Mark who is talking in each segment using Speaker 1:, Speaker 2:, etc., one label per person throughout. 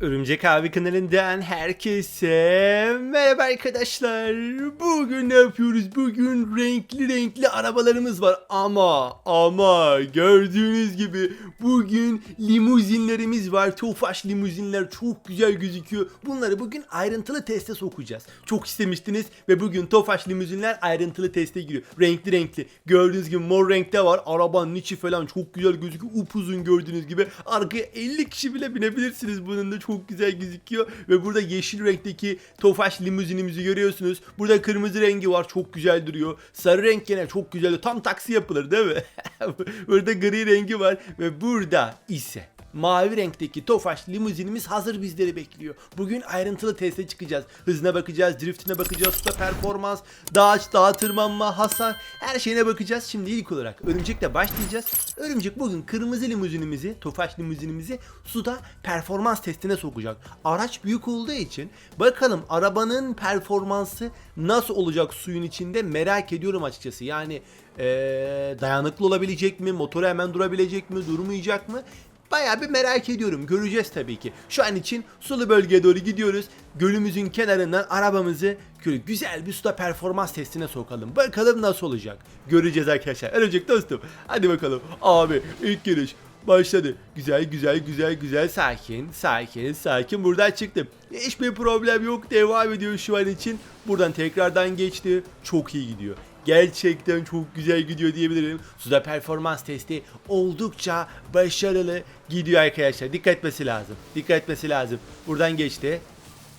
Speaker 1: Örümcek abi kanalından herkese merhaba arkadaşlar. Bugün ne yapıyoruz? Bugün renkli renkli arabalarımız var ama ama gördüğünüz gibi bugün limuzinlerimiz var. Tofaş limuzinler çok güzel gözüküyor. Bunları bugün ayrıntılı teste sokacağız. Çok istemiştiniz ve bugün Tofaş limuzinler ayrıntılı teste giriyor. Renkli renkli. Gördüğünüz gibi mor renkte var. Arabanın içi falan çok güzel gözüküyor. Upuzun gördüğünüz gibi. Arkaya 50 kişi bile binebilirsiniz bunun da çok güzel gözüküyor. Ve burada yeşil renkteki Tofaş limuzinimizi görüyorsunuz. Burada kırmızı rengi var. Çok güzel duruyor. Sarı renk gene çok güzel. Tam taksi yapılır değil mi? burada gri rengi var. Ve burada ise Mavi renkteki Tofaş limuzinimiz hazır bizleri bekliyor. Bugün ayrıntılı teste çıkacağız. Hızına bakacağız, driftine bakacağız, usta performans, dağ, dağ tırmanma, hasar her şeyine bakacağız. Şimdi ilk olarak örümcekle başlayacağız. Örümcek bugün kırmızı limuzinimizi, Tofaş limuzinimizi suda performans testine sokacak. Araç büyük olduğu için bakalım arabanın performansı nasıl olacak suyun içinde merak ediyorum açıkçası. Yani eee, dayanıklı olabilecek mi, motoru hemen durabilecek mi, durmayacak mı? Bayağı bir merak ediyorum. Göreceğiz tabii ki. Şu an için sulu bölgeye doğru gidiyoruz. Gölümüzün kenarından arabamızı güzel bir suda performans testine sokalım. Bakalım nasıl olacak. Göreceğiz arkadaşlar. Ölecek dostum. Hadi bakalım. Abi ilk giriş başladı. Güzel güzel güzel güzel sakin sakin sakin buradan çıktım. Hiçbir problem yok devam ediyor şu an için. Buradan tekrardan geçti. Çok iyi gidiyor. Gerçekten çok güzel gidiyor diyebilirim. Suda performans testi oldukça başarılı gidiyor arkadaşlar. Dikkat etmesi lazım. Dikkat etmesi lazım. Buradan geçti.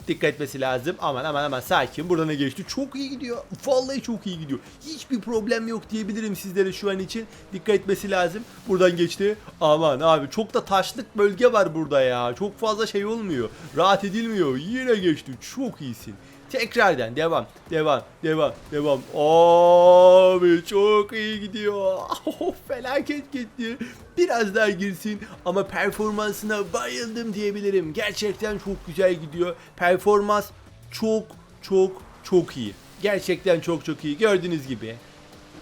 Speaker 1: Dikkat etmesi lazım. Aman aman aman sakin. Buradan ne geçti? Çok iyi gidiyor. Vallahi çok iyi gidiyor. Hiçbir problem yok diyebilirim sizlere şu an için. Dikkat etmesi lazım. Buradan geçti. Aman abi çok da taşlık bölge var burada ya. Çok fazla şey olmuyor. Rahat edilmiyor. Yine geçti. Çok iyisin. Tekrardan devam, devam, devam, devam. Abi çok iyi gidiyor. Oh, felaket gitti. Biraz daha girsin ama performansına bayıldım diyebilirim. Gerçekten çok güzel gidiyor. Performans çok çok çok iyi. Gerçekten çok çok iyi. Gördüğünüz gibi.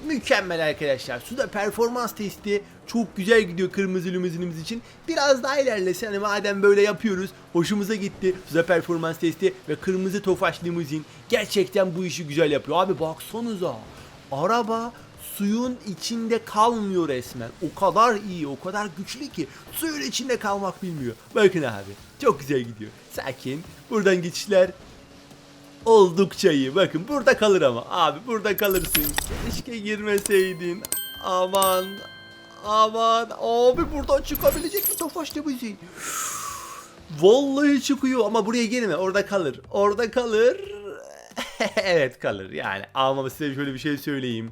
Speaker 1: Mükemmel arkadaşlar. Suda performans testi çok güzel gidiyor kırmızı limuzinimiz için. Biraz daha ilerlese hani madem böyle yapıyoruz. Hoşumuza gitti. Suda performans testi ve kırmızı tofaş limuzin gerçekten bu işi güzel yapıyor. Abi baksanıza. Araba suyun içinde kalmıyor resmen. O kadar iyi, o kadar güçlü ki suyun içinde kalmak bilmiyor. Bakın abi. Çok güzel gidiyor. Sakin. Buradan geçişler oldukça iyi. Bakın burada kalır ama. Abi burada kalırsın. Keşke girmeseydin. Aman. Aman. Abi buradan çıkabilecek mi Tofaş Limuzin? Vallahi çıkıyor ama buraya girme. Orada kalır. Orada kalır. evet kalır. Yani ama size şöyle bir şey söyleyeyim.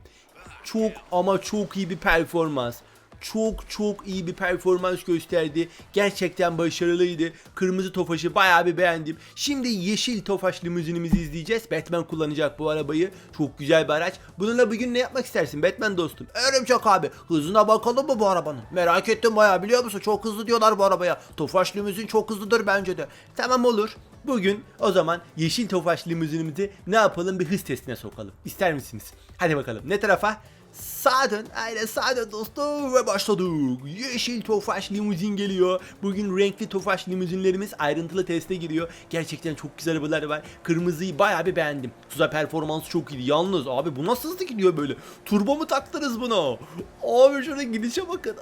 Speaker 1: Çok ama çok iyi bir performans. Çok çok iyi bir performans gösterdi. Gerçekten başarılıydı. Kırmızı Tofaş'ı bayağı bir beğendim. Şimdi yeşil Tofaş limuzinimizi izleyeceğiz. Batman kullanacak bu arabayı. Çok güzel bir araç. Bununla bugün ne yapmak istersin Batman dostum? Örümcek abi. Hızına bakalım mı bu arabanın? Merak ettim bayağı biliyor musun? Çok hızlı diyorlar bu arabaya. Tofaş limuzin çok hızlıdır bence de. Tamam olur. Bugün o zaman yeşil Tofaş limuzinimizi ne yapalım bir hız testine sokalım. İster misiniz? Hadi bakalım. Ne tarafa? Sağa dön. Aynen sağa dön dostum. Ve başladık. Yeşil Tofaş limuzin geliyor. Bugün renkli Tofaş limuzinlerimiz ayrıntılı teste giriyor. Gerçekten çok güzel arabalar var. Kırmızıyı bayağı bir beğendim. Suza performansı çok iyiydi. Yalnız abi bu nasıl hızlı gidiyor böyle? Turbo mu taktınız buna? Abi şuna gidişe bakın.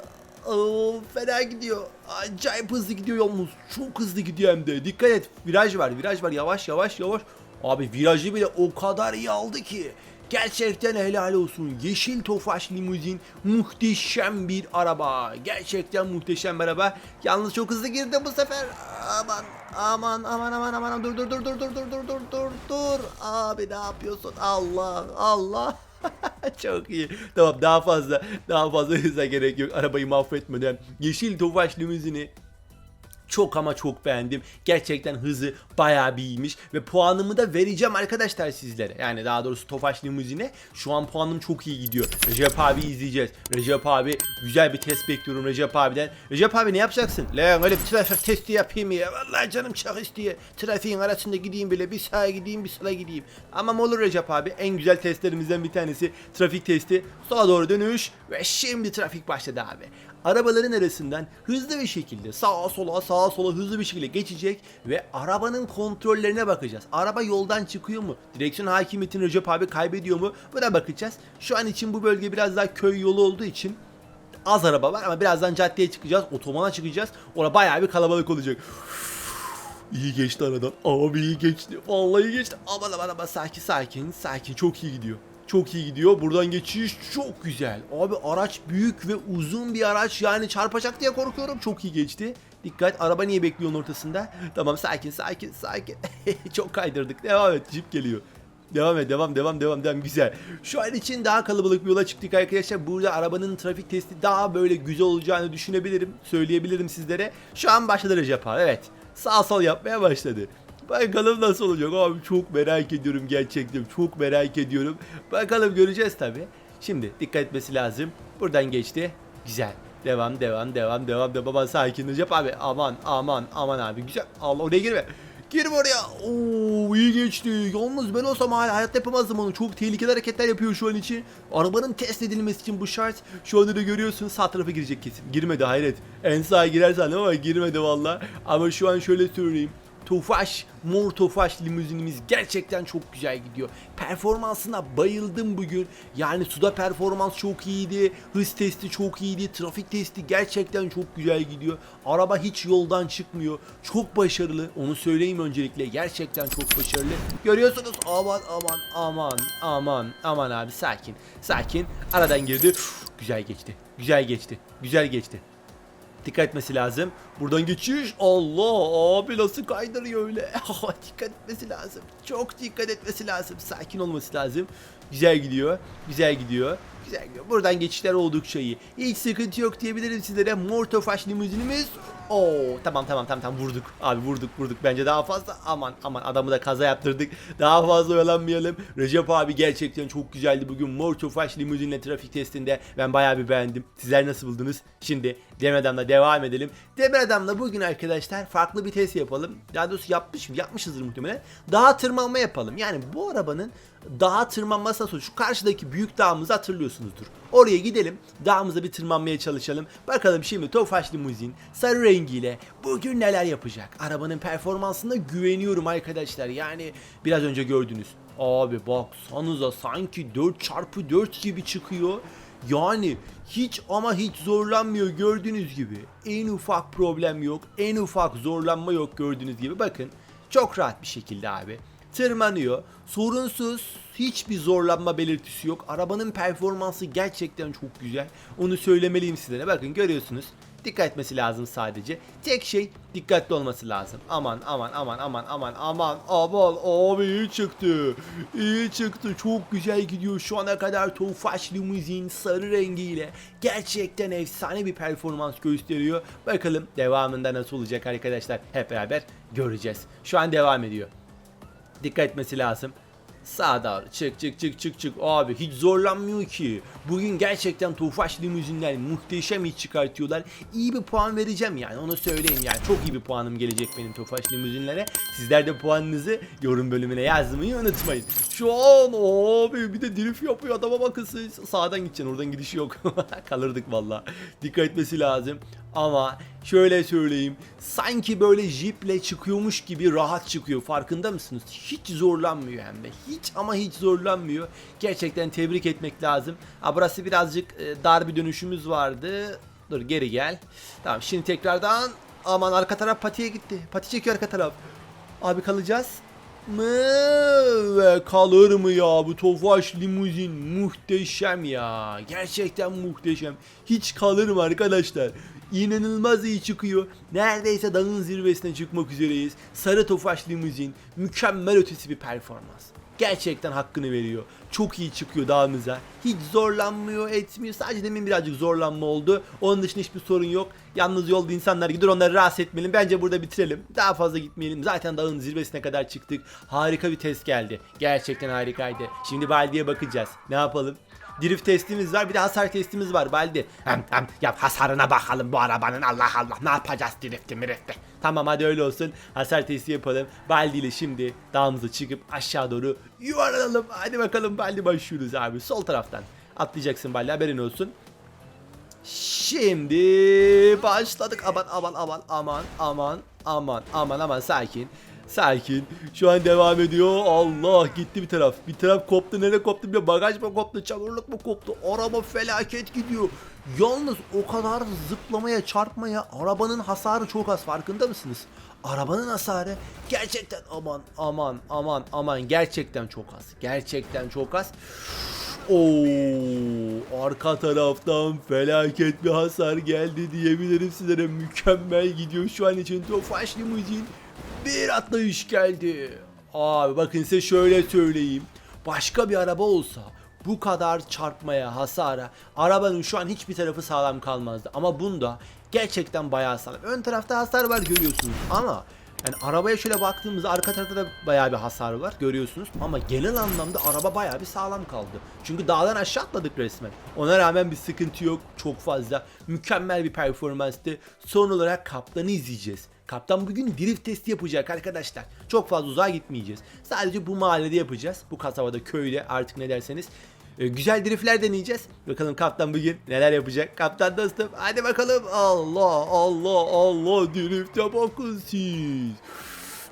Speaker 1: Oo, fena gidiyor. Acayip hızlı gidiyor yalnız. Çok hızlı gidiyor hem de. Dikkat et. Viraj var. Viraj var. Yavaş yavaş yavaş. Abi virajı bile o kadar iyi aldı ki. Gerçekten helal olsun. Yeşil Tofaş limuzin muhteşem bir araba. Gerçekten muhteşem bir araba. Yalnız çok hızlı girdi bu sefer. Aman aman aman aman aman dur dur dur dur dur dur dur dur dur dur. Abi ne yapıyorsun? Allah Allah. Çok iyi. Tamam daha fazla daha fazla hıza gerek yok. Arabayı mahvetmeden yeşil Tofaş limuzini Çok ama çok beğendim. Gerçekten hızı bayağı bir iyiymiş. Ve puanımı da vereceğim arkadaşlar sizlere. Yani daha doğrusu Tofaş limuzine şu an puanım çok iyi gidiyor. Recep abi izleyeceğiz. Recep abi güzel bir test bekliyorum Recep abiden. Recep abi ne yapacaksın? Lan öyle bir trafik testi yapayım ya. Vallahi canım çok istiyor. Trafiğin arasında gideyim bile bir sağa gideyim bir sola gideyim. Ama olur Recep abi. En güzel testlerimizden bir tanesi trafik testi. Sola doğru dönüş ve şimdi trafik başladı abi arabaların arasından hızlı bir şekilde sağa sola sağa sola hızlı bir şekilde geçecek ve arabanın kontrollerine bakacağız. Araba yoldan çıkıyor mu? Direksiyon hakimiyetini Recep abi kaybediyor mu? Buna bakacağız. Şu an için bu bölge biraz daha köy yolu olduğu için az araba var ama birazdan caddeye çıkacağız. Otobana çıkacağız. Orada bayağı bir kalabalık olacak. İyi geçti aradan. Abi iyi geçti. Vallahi iyi geçti. Aman aman aman sakin sakin sakin çok iyi gidiyor. Çok iyi gidiyor. Buradan geçiş çok güzel. Abi araç büyük ve uzun bir araç. Yani çarpacak diye korkuyorum. Çok iyi geçti. Dikkat araba niye bekliyorsun ortasında? Tamam sakin sakin sakin. çok kaydırdık. Devam et. Jip geliyor. Devam et devam devam devam devam güzel. Şu an için daha kalabalık bir yola çıktık arkadaşlar. Burada arabanın trafik testi daha böyle güzel olacağını düşünebilirim. Söyleyebilirim sizlere. Şu an başladı Recep abi evet. Sağ sol yapmaya başladı. Bakalım nasıl olacak abi çok merak ediyorum gerçekten çok merak ediyorum. Bakalım göreceğiz tabi. Şimdi dikkat etmesi lazım. Buradan geçti. Güzel. Devam devam devam devam devam. Baba sakin Recep abi. Aman aman aman abi güzel. Allah oraya girme. Girme oraya. Oo iyi geçti. Yalnız ben olsam hala hayatta yapamazdım onu. Çok tehlikeli hareketler yapıyor şu an için. Arabanın test edilmesi için bu şart. Şu anda da görüyorsun sağ tarafa girecek kesin. Girmedi hayret. En sağa girer sandım ama girmedi valla. Ama şu an şöyle söyleyeyim. Tofaş, mor Tofaş limuzinimiz gerçekten çok güzel gidiyor. Performansına bayıldım bugün. Yani suda performans çok iyiydi. Hız testi çok iyiydi. Trafik testi gerçekten çok güzel gidiyor. Araba hiç yoldan çıkmıyor. Çok başarılı. Onu söyleyeyim öncelikle. Gerçekten çok başarılı. Görüyorsunuz. Aman aman aman aman aman abi sakin. Sakin. Aradan girdi. Güzel geçti. Güzel geçti. Güzel geçti. Dikkat etmesi lazım. Buradan geçiş. Allah abi nasıl kaydırıyor öyle. dikkat etmesi lazım. Çok dikkat etmesi lazım. Sakin olması lazım. Güzel gidiyor. Güzel gidiyor. Güzel gidiyor. Buradan geçişler oldukça iyi. Hiç sıkıntı yok diyebilirim sizlere. Mortofaş limuzinimiz. Oo tamam tamam tamam tamam vurduk. Abi vurduk vurduk. Bence daha fazla aman aman adamı da kaza yaptırdık. Daha fazla oyalanmayalım. Recep abi gerçekten çok güzeldi bugün. Mortofaş limuzinle trafik testinde. Ben bayağı bir beğendim. Sizler nasıl buldunuz? Şimdi Adam'la devam edelim. Demir Adam'la bugün arkadaşlar farklı bir test yapalım. Daha doğrusu yapmış, yapmışızdır muhtemelen. Dağa tırmanma yapalım. Yani bu arabanın dağa tırmanması nasıl? Şu karşıdaki büyük dağımızı hatırlıyorsunuzdur. Oraya gidelim. Dağımıza bir tırmanmaya çalışalım. Bakalım şimdi Tofaş limuzin sarı rengiyle bugün neler yapacak? Arabanın performansına güveniyorum arkadaşlar. Yani biraz önce gördünüz. Abi baksanıza sanki 4x4 gibi çıkıyor. Yani hiç ama hiç zorlanmıyor gördüğünüz gibi. En ufak problem yok. En ufak zorlanma yok gördüğünüz gibi. Bakın çok rahat bir şekilde abi. Tırmanıyor. Sorunsuz. Hiçbir zorlanma belirtisi yok. Arabanın performansı gerçekten çok güzel. Onu söylemeliyim sizlere. Bakın görüyorsunuz. Dikkat etmesi lazım sadece. Tek şey dikkatli olması lazım. Aman aman aman aman aman aman aman abi iyi çıktı. İyi çıktı. Çok güzel gidiyor şu ana kadar Tofaş limuzin sarı rengiyle. Gerçekten efsane bir performans gösteriyor. Bakalım devamında nasıl olacak arkadaşlar. Hep beraber göreceğiz. Şu an devam ediyor. Dikkat etmesi lazım. Sağa çık çık çık çık çık. Abi hiç zorlanmıyor ki. Bugün gerçekten Tofaş limuzinler muhteşem iş çıkartıyorlar. İyi bir puan vereceğim yani onu söyleyeyim yani. Çok iyi bir puanım gelecek benim Tofaş limuzinlere. Sizler de puanınızı yorum bölümüne yazmayı unutmayın. Şu an abi bir de drift yapıyor adama bakın siz. Sağdan gideceksin oradan gidiş yok. Kalırdık valla. Dikkat etmesi lazım. Ama şöyle söyleyeyim. Sanki böyle jiple çıkıyormuş gibi rahat çıkıyor. Farkında mısınız? Hiç zorlanmıyor hem de. Hiç ama hiç zorlanmıyor. Gerçekten tebrik etmek lazım. Ha burası birazcık e, dar bir dönüşümüz vardı. Dur geri gel. Tamam şimdi tekrardan aman arka taraf patiye gitti. Pati çekiyor arka taraf. Abi kalacağız mı ve kalır mı ya bu Tofaş limuzin muhteşem ya gerçekten muhteşem hiç kalır mı arkadaşlar İnanılmaz iyi çıkıyor. Neredeyse dağın zirvesine çıkmak üzereyiz. Sarı Tofaş limuzin. Mükemmel ötesi bir performans. Gerçekten hakkını veriyor. Çok iyi çıkıyor dağımıza. Hiç zorlanmıyor, etmiyor. Sadece demin birazcık zorlanma oldu. Onun dışında hiçbir sorun yok. Yalnız yolda insanlar gidiyor onları rahatsız etmeyelim. Bence burada bitirelim. Daha fazla gitmeyelim. Zaten dağın zirvesine kadar çıktık. Harika bir test geldi. Gerçekten harikaydı. Şimdi Baldi'ye bakacağız. Ne yapalım? Drift testimiz var bir de hasar testimiz var Baldi. Hem hem ya hasarına bakalım bu arabanın Allah Allah ne yapacağız drifti mirifti. Tamam hadi öyle olsun hasar testi yapalım. Baldi ile şimdi dağımıza çıkıp aşağı doğru yuvarlanalım. Hadi bakalım Baldi başlıyoruz abi sol taraftan. Atlayacaksın Baldi haberin olsun. Şimdi başladık. Aman aman aman aman aman aman aman aman sakin. Sakin. Şu an devam ediyor. Allah gitti bir taraf. Bir taraf koptu. Nereye koptu bile bagaj mı koptu? Çamurluk mu koptu? Araba felaket gidiyor. Yalnız o kadar zıplamaya çarpmaya arabanın hasarı çok az farkında mısınız? Arabanın hasarı gerçekten aman aman aman aman gerçekten çok az. Gerçekten çok az. Oo, arka taraftan felaket bir hasar geldi diyebilirim sizlere. Mükemmel gidiyor şu an için Tofaş limuzin. Bir atlayış geldi. Abi bakın size şöyle söyleyeyim. Başka bir araba olsa bu kadar çarpmaya, hasara arabanın şu an hiçbir tarafı sağlam kalmazdı. Ama bunda gerçekten bayağı sağlam. Ön tarafta hasar var görüyorsunuz ama yani arabaya şöyle baktığımızda arka tarafta da bayağı bir hasar var görüyorsunuz ama genel anlamda araba bayağı bir sağlam kaldı. Çünkü dağdan aşağı atladık resmen. Ona rağmen bir sıkıntı yok çok fazla. Mükemmel bir performanstı. Son olarak kaptanı izleyeceğiz. Kaptan bugün drift testi yapacak arkadaşlar. Çok fazla uzağa gitmeyeceğiz. Sadece bu mahallede yapacağız. Bu kasabada, köyde artık ne derseniz. Ee, güzel driftler deneyeceğiz. Bakalım kaptan bugün neler yapacak. Kaptan dostum hadi bakalım. Allah Allah Allah drifte bakın siz.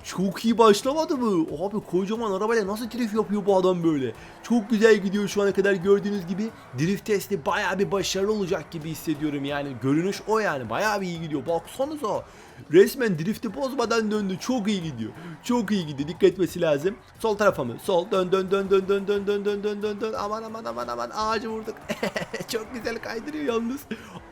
Speaker 1: Çok iyi başlamadı mı? Abi kocaman arabayla nasıl drift yapıyor bu adam böyle? Çok güzel gidiyor şu ana kadar gördüğünüz gibi. Drift testi baya bir başarılı olacak gibi hissediyorum yani. Görünüş o yani baya bir iyi gidiyor. Baksanıza. Resmen drifti bozmadan döndü. Çok iyi gidiyor. Çok iyi gidiyor. Dikkat etmesi lazım. Sol tarafa mı? Sol dön dön dön dön dön dön dön dön dön dön dön. Aman aman aman aman ağacı vurduk. Çok güzel kaydırıyor yalnız.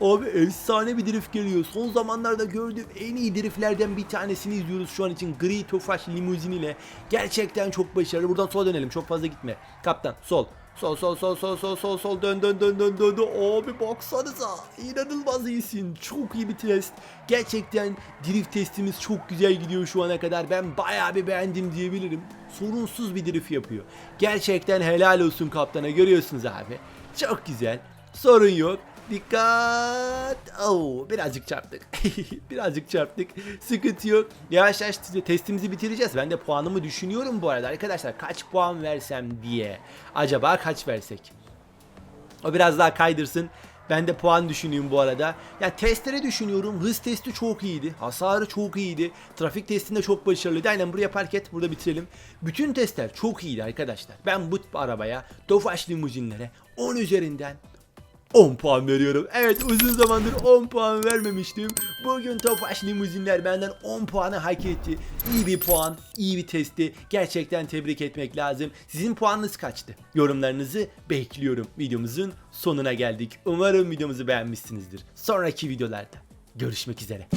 Speaker 1: Abi efsane bir drift geliyor. Son zamanlarda gördüğüm en iyi driftlerden bir tanesini izliyoruz şu an için. Gri Tofaş limuzin ile. Gerçekten çok başarılı. Buradan sola dönelim. Çok fazla gitme. Kaptan sol. Sol sol sol sol sol sol sol dön dön dön dön dön dön. Abi baksanıza inanılmaz iyisin. Çok iyi bir test. Gerçekten drift testimiz çok güzel gidiyor şu ana kadar. Ben bayağı bir beğendim diyebilirim. Sorunsuz bir drift yapıyor. Gerçekten helal olsun kaptana görüyorsunuz abi. Çok güzel. Sorun yok. Dikkat. Oo, birazcık çarptık. birazcık çarptık. Sıkıntı yok. Yavaş yavaş testimizi bitireceğiz. Ben de puanımı düşünüyorum bu arada arkadaşlar. Kaç puan versem diye. Acaba kaç versek? O biraz daha kaydırsın. Ben de puan düşünüyorum bu arada. Ya testlere düşünüyorum. Hız testi çok iyiydi. Hasarı çok iyiydi. Trafik testinde çok başarılıydı. Aynen buraya park et. Burada bitirelim. Bütün testler çok iyiydi arkadaşlar. Ben bu arabaya, Tofaş limuzinlere 10 üzerinden 10 puan veriyorum. Evet uzun zamandır 10 puan vermemiştim. Bugün Tofaş limuzinler benden 10 puanı hak etti. İyi bir puan, iyi bir testi. Gerçekten tebrik etmek lazım. Sizin puanınız kaçtı? Yorumlarınızı bekliyorum. Videomuzun sonuna geldik. Umarım videomuzu beğenmişsinizdir. Sonraki videolarda görüşmek üzere.